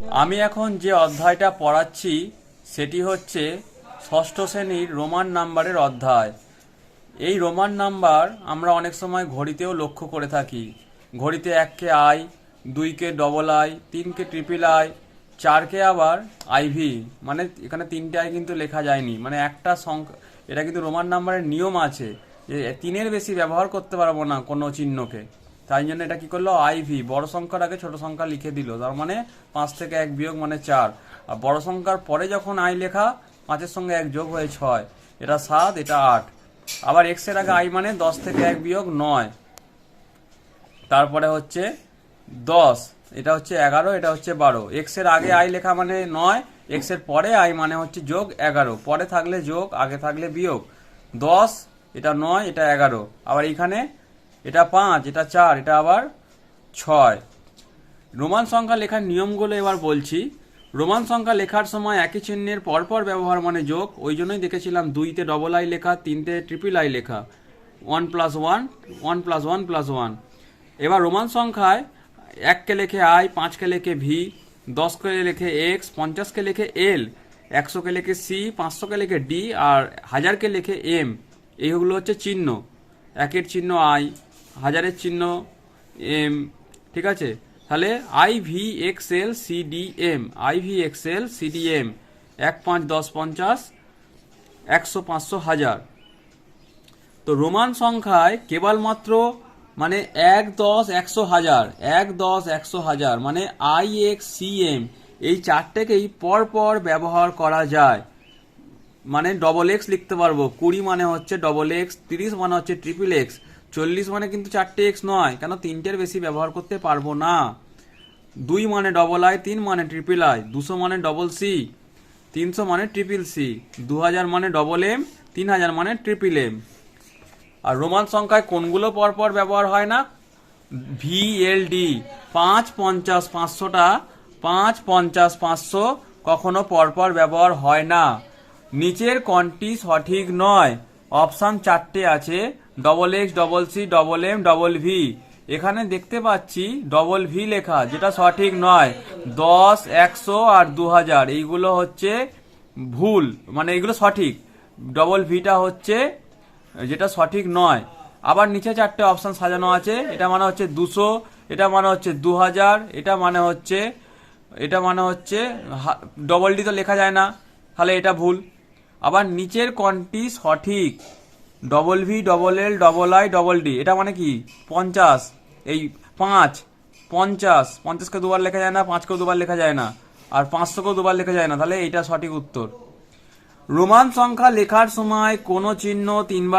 আমি এখন যে অধ্যায়টা পড়াচ্ছি, সেটি হচ্ছে ষষ্ঠ শ্রেণির রোমান নাম্বারের অধ্যায়। এই রোমান নাম্বার আমরা অনেক সময় ঘড়িতেও লক্ষ্য করে থাকি। ঘড়িতে এককে আই, দুইকে ডবল আই তিনকে ট্রিপল আই চারকে আবার আইভি মানে এখানে তিনটে আই কিন্তু লেখা যায়নি। মানে একটা সংখ্যা এটা কিন্তু রোমান নাম্বারের নিয়ম আছে যে তিনের বেশি ব্যবহার করতে পারব না কোনো চিহ্নকে। তাই জন্য এটা কি করল? আইভি বড় সংখ্যার আগে ছোট সংখ্যা লিখে দিল। তার মানে পাঁচ থেকে এক বিয়োগ মানে চার। আর বড় সংখ্যার পরে যখন আই লেখা, পাঁচের সঙ্গে এক যোগ হয়ে ছয়। এটা সাত, এটা আট। আবার এক্সের আগে আই মানে দশ থেকে এক বিয়োগ নয়। তারপরে হচ্ছে দশ। এটা হচ্ছে এগারো, এটা হচ্ছে বারো। এক্সের আগে আই লেখা মানে নয় এক্সের পরে আই মানে হচ্ছে যোগ এগারো। পরে থাকলে যোগ, আগে থাকলে বিয়োগ। দশ, এটা নয়, এটা এগারো। আবার এখানে এটা পাঁচ, এটা চার, এটা আবার ছয়। রোমান সংখ্যা লেখার নিয়মগুলো এবার বলছি। রোমান সংখ্যা লেখার সময় একই চিহ্নের পরপর ব্যবহার মানে যোগ, ওই জন্যই দেখেছিলাম দুইতে ডবল আই লেখা তিনটে ট্রিপল আই লেখা। One plus one one plus one plus one এবার রোমান সংখ্যায় এককে লেখে আই পাঁচকে লেখে ভি দশকে লেখে এক্স পঞ্চাশকে লেখে এল একশোকে লেখে সি পাঁচশোকে লেখে ডি আর হাজারকে লেখে এম এইগুলো হচ্ছে চিহ্ন। একের চিহ্ন আই হাজারের চিহ্ন, এম, ঠিক আছে? তাহলে I V X L C D M I V X L C D M এক পাঁচ দশ পঞ্চাশ, একশো পাঁচশো হাজার। তো রোমান সংখ্যায় কেবলমাত্র মানে এক দশ একশো হাজার, এক দশ একশো হাজার মানে আই এক্স সি এম এই চারটেকেই পরপর ব্যবহার করা যায়। মানে ডবল এক্স লিখতে পারব। কুড়ি মানে হচ্ছে ডবল এক্স তিরিশ মানে হচ্ছে ট্রিপল এক্স চল্লিশ মানে কিন্তু চারটে এক্স নয়, কেন তিনটের বেশি ব্যবহার করতে পারব না? দুই মানে ডবল আই তিন মানে ট্রিপল আই দুশো মানে ডবল সি তিনশো মানে ট্রিপল সি দু হাজার মানে ডবল এম তিন হাজার মানে ট্রিপল এম আর রোমান সংখ্যায় কোনগুলো পরপর ব্যবহার হয় না? ভি এল ডি পাঁচ পঞ্চাশ পাঁচশোটা পাঁচ পঞ্চাশ পাঁচশো কখনো পরপর ব্যবহার হয় না। নিচের কোনটি সঠিক নয়? অপশান চারটে আছে। Double X double C double M double V এখানে দেখতে পাচ্ছি ডবল ভি লেখা, যেটা সঠিক নয়। দশ, একশো আর দু হাজার এইগুলো হচ্ছে ভুল মানে এগুলো সঠিক। ডবল ভিটা হচ্ছে, যেটা সঠিক নয়। আবার নিচে চারটে অপশন সাজানো আছে, এটা মানে হচ্ছে দুশো, এটা মানে হচ্ছে দু হাজার এটা মানে হচ্ছে, এটা মানে হচ্ছে ডবল ডি তো লেখা যায় না, তাহলে এটা ভুল। আবার নিচের কোনটি সঠিক? Double V double L double I double D এটা মানে কি? পঞ্চাশ। এই পাঁচ। পঞ্চাশ। পঞ্চাশকে দুবার লেখা যায় না, পাঁচকেও দুবার লেখা যায় না। আর পাঁচশোকেও দুবার লেখা যায় না। তাহলে এটা সঠিক উত্তর। রোমান সংখ্যা লেখার সময় কোনো চিহ্ন তিনবার